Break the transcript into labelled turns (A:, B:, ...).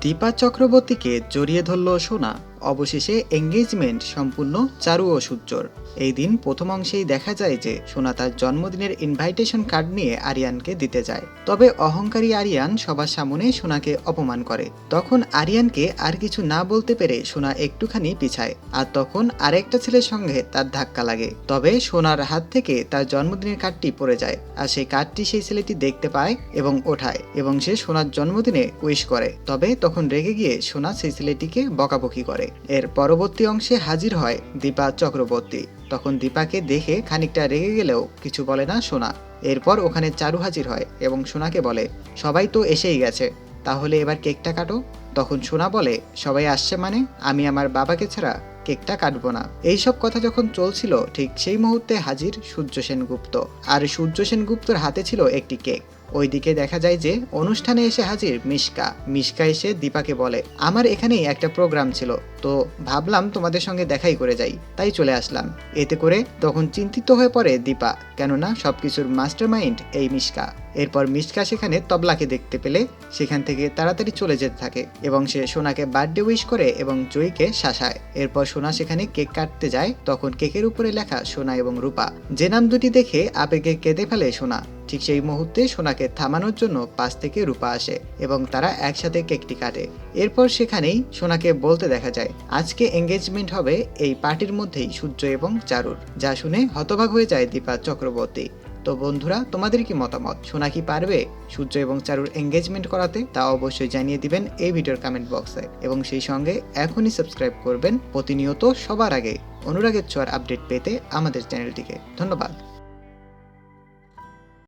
A: দীপা চক্রবর্তীকে জড়িয়ে ধরল সোনা। অবশেষে এঙ্গেজমেন্ট সম্পূর্ণ চারু ও সূর্যর এই দিন প্রথম অংশেই দেখা যায় যে সোনা তার জন্মদিনের ইনভাইটেশন কার্ড নিয়ে আরিয়ানকে দিতে যায়। তবে অহংকারী আরিয়ান সবার সামনে সোনাকে অপমান করে। তখন আরিয়ানকে আর কিছু না বলতে পেরে সোনা একটুখানি পিছায় আর তখন আরেকটা ছেলের সঙ্গে তার ধাক্কা লাগে। তবে সোনার হাত থেকে তার জন্মদিনের কার্ডটি পড়ে যায় আর সেই কার্ডটি সেই ছেলেটি দেখতে পায় এবং ওঠায় এবং সে সোনার জন্মদিনে উইশ করে। তবে তখন রেগে গিয়ে সোনা সেই ছেলেটিকে বকাবকি করে। এর পরবর্তী অংশে হাজির হয় দীপা চক্রবর্তী। তখন দীপাকে দেখে খানিকটা রেগে গেলেও কিছু বলে না সোনা। এরপর ওখানে চারু হাজির হয় এবং সোনাকে বলে, সবাই তো এসেই গেছে, তাহলে এবার কেকটা কাটো। তখন সোনা বলে, সবাই আসছে মানে? আমি আমার বাবাকে ছাড়া কেকটা কাটবো না। এইসব কথা যখন চলছিল, ঠিক সেই মুহূর্তে হাজির সূর্য সেনগুপ্ত। আর সূর্য সেনগুপ্তর হাতে ছিল একটি কেক। ওইদিকে দেখা যায় যে অনুষ্ঠানে এসে হাজির মিশকা। মিশকা এসে দীপাকে বলে, আমার এখানেই একটা প্রোগ্রাম ছিল, তো ভাবলাম তোমাদের সঙ্গে দেখাই করে যাই। তাই চলে আসলাম। এতে করে তখন চিন্তিত হয়ে পড়ে দীপা, কেননা সবকিছুর মাস্টার মাইন্ড এই মিশকা। এরপর মিশকা সেখানে তবলাকে দেখতে পেলে, সেখান থেকে তাড়াতাড়ি চলে যেতে থাকে এবং সে সোনাকে বার্থডে উইশ করে এবং জয়ীকে শাসায়। এরপর সোনা সেখানে কেক কাটতে যায়, তখন কেকের উপরে লেখা সোনা এবং রূপা। যে নাম দুটি দেখে আবেগে কেঁদে ফেলে সোনা। ঠিক সেই মুহূর্তে সোনাকে থামানোর জন্য পাশ থেকে রূপা আসে এবং তারা একসাথে কেকটি কাটে। এরপর সেখানেই সোনাকে বলতে দেখা যায়, আজকে এঙ্গেজমেন্ট হবে এই পার্টির মধ্যেই সূর্য এবং চারুর। যা শুনে হতবাক হয়ে যায় দীপা চক্রবর্তী। তো বন্ধুরা, তোমাদের কি মতামত? শোনা কি পারবে সূর্য এবং চারুর এঙ্গেজমেন্ট করাতে? তা অবশ্যই জানিয়ে দিবেন এই ভিডিওর কমেন্ট বক্সে এবং সেই সঙ্গে এখনই সাবস্ক্রাইব করবেন প্রতিনিয়ত সবার আগে। অনুরাগের ছোঁয়ার আপডেট পেতে আমাদের চ্যানেলটিকে ধন্যবাদ।